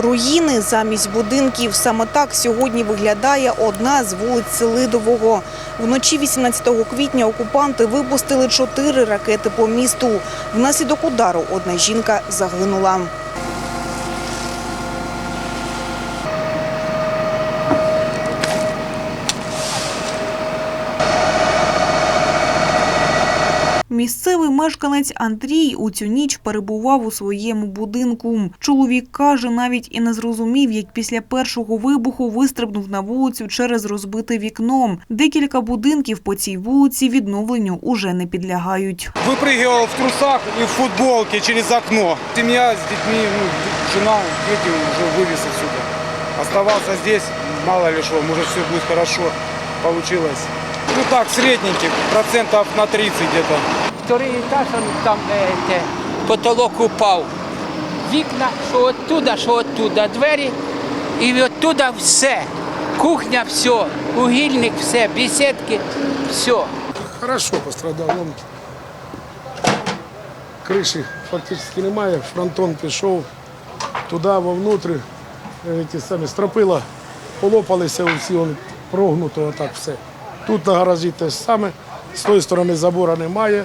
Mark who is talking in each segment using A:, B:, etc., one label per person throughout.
A: Руїни замість будинків. Саме так сьогодні виглядає одна з вулиць Селидового. Вночі 18 квітня окупанти випустили чотири ракети по місту. Внаслідок удару одна жінка загинула. Місцевий мешканець Андрій у цю ніч перебував у своєму будинку. Чоловік каже, навіть і не зрозумів, як після першого вибуху вистрибнув на вулицю через розбите вікно. Декілька будинків по цій вулиці відновленню уже не підлягають.
B: Выпрыгивал в трусах и в футболке через окно. Семья с детьми, ну, жена, дети уже вывез отсюда. Оставался здесь, мало ли что, может все будет хорошо. Получилось. Ну так, средненьких, процентов на 30 где-то.
C: Второй етаж, там е, те, потолок упав. Вікна, що оттуда, що оттуда, двері, і оттуда все. Кухня, все, угільник, все, беседки, все.
D: Хорошо пострадав. Криші фактично немає. Фронтон пішов туди, вовнутрі. Е, Ті самі стропила, полопалися усі, он прогнуто, отак все. Тут на гаражі те ж саме. З тої сторони забора немає.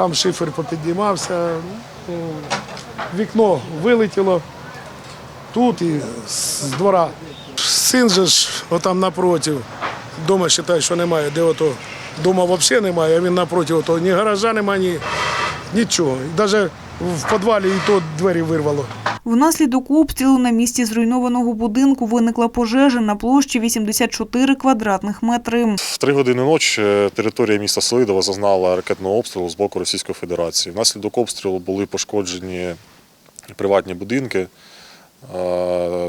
D: Там шифер попіднімався. Ну, Вікно вилетіло. Тут і з двора. Син же ж отам напротив. Дома вважає, що немає. Де ото дома взагалі немає, а він напроти ото ні гаража немає, ні нічого. Навіть в підвалі і то двері вирвало.
A: Внаслідок обстрілу на місці зруйнованого будинку виникла пожежа на площі 84 квадратних метри.
E: В три години ночі територія міста Селидова зазнала ракетного обстрілу з боку Російської Федерації. Внаслідок обстрілу були пошкоджені приватні будинки е,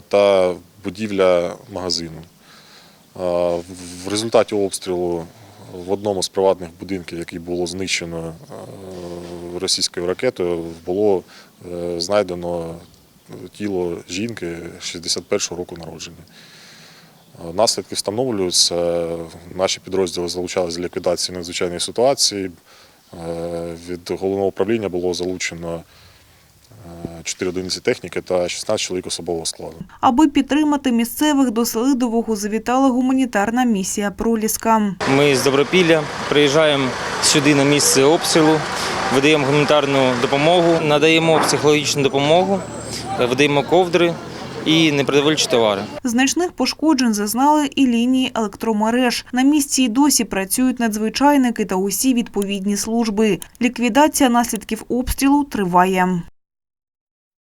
E: та будівля магазину. Е, В результаті обстрілу в одному з приватних будинків, який було знищено е, російською ракетою, було е, знайдено тіло жінки 61-го року народження. Наслідки встановлюються. Наші підрозділи залучалися з ліквідації надзвичайної ситуації. Е, Від головного управління було залучено 4 одиниці техніки та 16 чоловік особового складу.
A: Аби підтримати місцевих до Селидового завітала гуманітарна місія «Проліска».
F: Ми з Добропілля приїжджаємо сюди на місце обстрілу, видаємо гуманітарну допомогу, надаємо психологічну допомогу, видаємо ковдри і непродовольчі товари.
A: Значних пошкоджень зазнали і лінії електромереж. На місці й досі працюють надзвичайники та усі відповідні служби. Ліквідація наслідків обстрілу триває.